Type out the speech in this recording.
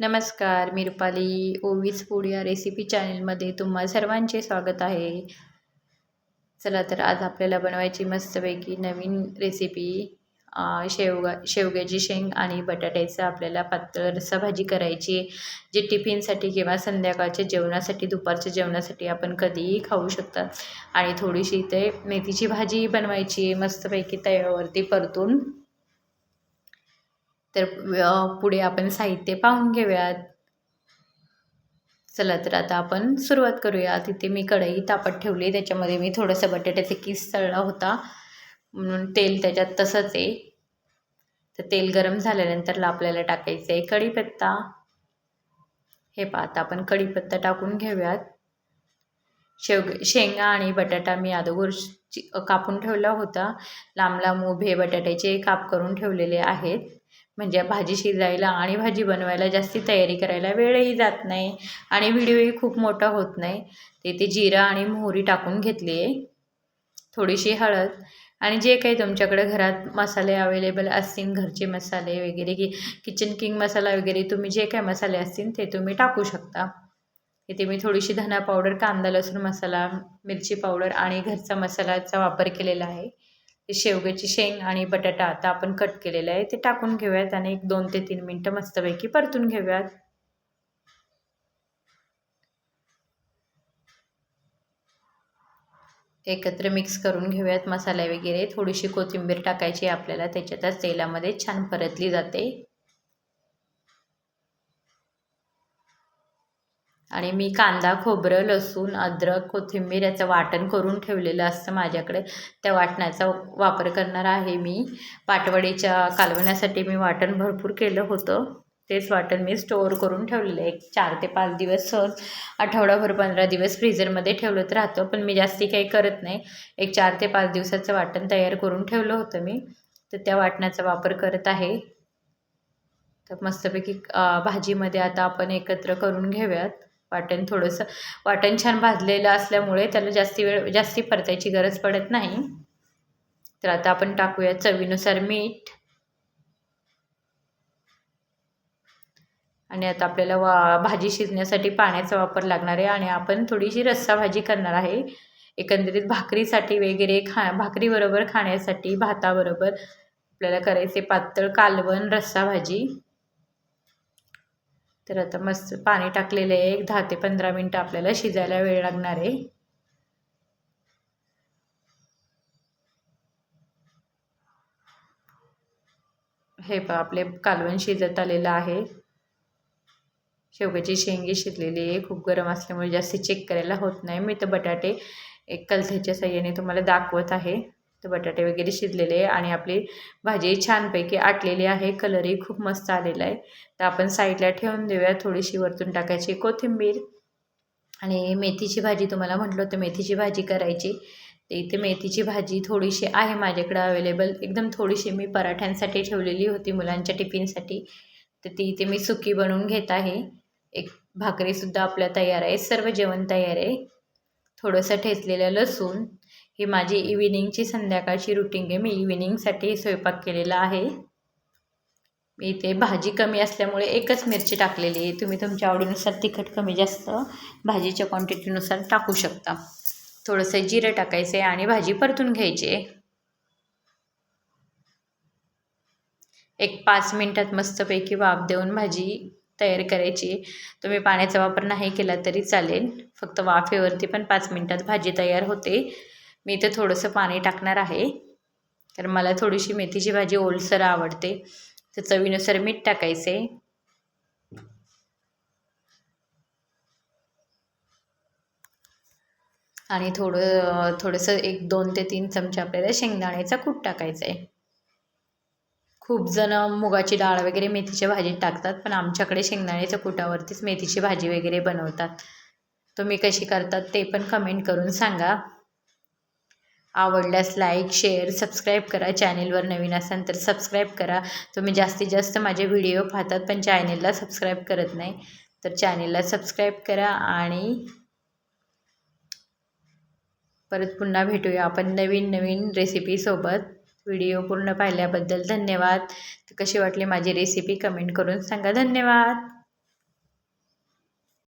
नमस्कार मी रुपाली. ओवीस फूड या रेसिपी चॅनलमध्ये तुम्हा सर्वांचे स्वागत आहे. चला तर आज आपल्याला बनवायची मस्तपैकी नवीन रेसिपी शेवगा शेवग्याची शेंग आणि बटाट्याचं आपल्याला पातळ रस्सा भाजी करायची जे टिफिनसाठी किंवा संध्याकाळच्या जेवणासाठी दुपारच्या जेवणासाठी आपण कधीही खाऊ शकतात आणि थोडीशी इथे मेथीची भाजी बनवायची मस्तपैकी तव्यावरती परतून तर पुढे आपण साहित्य पाहून घेऊयात. चला तर आता आपण सुरुवात करूया. तिथे मी कढई तापत ठेवली. त्याच्यामध्ये मी थोडंसं बटाट्याचे किस तळला होता. म्हणून तेल त्याच्यात तसंच आहे. तर तेल गरम झाल्यानंतर आपल्याला टाकायचं आहे कढीपत्ता. हे पाहता आपण कढीपत्ता टाकून घेऊयात. शेव शेंगा आणि बटाटा मी अगोदर कापून ठेवला होता. लांब लांब उभे बटाट्याचे काप करून ठेवलेले आहेत. म्हणजे भाजी शिजायला आणि भाजी बनवायला जास्ती तयारी करायला वेळही जात नाही आणि व्हिडिओही खूप मोठा होत नाही. ते जिरा आणि मोहरी टाकून घेतली आहे. थोडीशी हळद आणि जे काही तुमच्याकडे घरात मसाले अवेलेबल असतील घरचे मसाले वगैरे की किचन किंग मसाला वगैरे तुम्ही जे काही मसाले असतील ते तुम्ही टाकू शकता. इथे मी थोडीशी धना पावडर कांदा लसूण मसाला मिरची पावडर आणि घरचा मसाल्याचा वापर केलेला आहे. ते शेवग्याची शेंग आणि बटाटा आता आपण कट केलेला आहे. ते टाकून घेऊयात आणि एक दोन ते तीन मिनटं मस्तपैकी परतून घेऊयात. एकत्र मिक्स करून घेऊयात मसाले वगैरे. थोडीशी कोथिंबीर टाकायची आपल्याला. त्याच्यातच तेलामध्ये छान परतली जाते. आणि मी कांदा खोबरं लसूण अद्रक कोथिंबीर याचं वाटण करून ठेवलेलं असतं माझ्याकडे. त्या वाटणाचा वापर करणार आहे मी. पाटवडीच्या कालवण्यासाठी मी वाटण भरपूर केलं होतं. तेच वाटण मी स्टोअर करून ठेवलेलं आहे. एक चार ते पाच दिवस सहज आठवडाभर पंधरा दिवस फ्रीजरमध्ये ठेवलं तर राहतं पण मी जास्ती काही करत नाही. एक चार ते पाच दिवसाचं वाटण तयार करून ठेवलं होतं मी. तर त्या वाटणाचा वापर करत आहे. तर मस्तपैकी भाजीमध्ये आता आपण एकत्र करून घेऊयात. वाटण थोडंसं वाटण छान भाजलेलं असल्यामुळे त्याला जास्ती वेळ जास्ती परतायची गरज पडत नाही. तर आता आपण टाकूया चवीनुसार मीठ. आणि आता आपल्याला वा भाजी शिजण्यासाठी पाण्याचा वापर लागणार आहे आणि आपण थोडीशी रस्सा भाजी करणार आहे. एकंदरीत भाकरीसाठी वगैरे खा भाकरीबरोबर खाण्यासाठी भाताबरोबर आपल्याला करायचे पातळ कालवण रस्सा भाजी. तर आता मस्त पाणी टाकलेलं आहे. एक दहा ते पंधरा मिनटं आपल्याला शिजायला वेळ लागणार आहे. हे पहा आपले कालवण शिजत आलेलं आहे. शेवग्याची शेंगी शिजलेली आहे. खूप गरम असल्यामुळे जास्त चेक करायला होत नाही. मी तर बटाटे एक कलथ्याच्या साह्याने तुम्हाला दाखवत आहे. तर बटाटे वगैरे शिजलेले आहे आणि आपली भाजी छानपैकी आटलेली आहे. कलरही खूप मस्त आलेला आहे. तर आपण साईडला ठेवून देऊया. थोडीशी वरतून टाकायची कोथिंबीर. आणि मेथीची भाजी तुम्हाला म्हटलं होतं मेथीची भाजी करायची. तर इथे मेथीची भाजी थोडीशी आहे माझ्याकडं अवेलेबल एकदम थोडीशी मी पराठ्यांसाठी ठेवलेली होती मुलांच्या टिफिनसाठी. तर ती इथे मी सुकी बनवून घेत आहे. एक भाकरीसुद्धा आपल्या तयार आहे. सर्व जेवण तयार आहे. थोडंसं ठेचलेलं लसूण. ही माझी इव्हिनिंगची संध्याकाळची रुटीन आहे. मी इव्हिनिंगसाठी स्वयंपाक केलेला आहे. मी इथे भाजी कमी असल्यामुळे एकच मिरची टाकलेली आहे. तुम्ही तुमच्या आवडीनुसार तिखट कमी जास्त भाजीच्या क्वांटिटीनुसार टाकू शकता. थोडंसं जिरं टाकायचं आहे आणि भाजी परतून घ्यायची. आहे एक पाच मिनटात मस्तपैकी वाफ देऊन भाजी तयार करायची. तुम्ही पाण्याचा वापर नाही केला तरी चालेल. फक्त वाफेवरती पण पाच मिनटात भाजी तयार होते. मी इथे थोडंसं पाणी टाकणार आहे. तर मला थोडीशी मेथीची भाजी ओलसर आवडते. तर चवीनुसार मीठ टाकायचे. आणि थोडं थोडंसं एक दोन ते तीन चमचे आपल्याला शेंगदाण्याचा कूट टाकायचा आहे खूप जण मुगाची डाळ वगैरे मेथीच्या भाजीत टाकतात पण आमच्याकडे शेंगदाण्याच्या कुटावरतीच मेथीची भाजी वगैरे बनवतात. तुम्ही कशी करतात ते पण कमेंट करून सांगा. आवडल्यास लाईक शेअर सबस्क्राईब करा. चॅनेलवर नवीन असाल तर सबस्क्राईब करा. तुम्ही जास्तीत जास्त माझे व्हिडिओ पाहतात पण चॅनेलला सबस्क्राईब करत नाही तर चॅनेलला सबस्क्राईब करा आणि परत पुन्हा भेटूया. आपण नवीन नवीन रेसिपीसोबत व्हिडिओ पूर्ण पाहिल्याबद्दल धन्यवाद. कशी वाटली माझी रेसिपी कमेंट करून सांगा. धन्यवाद!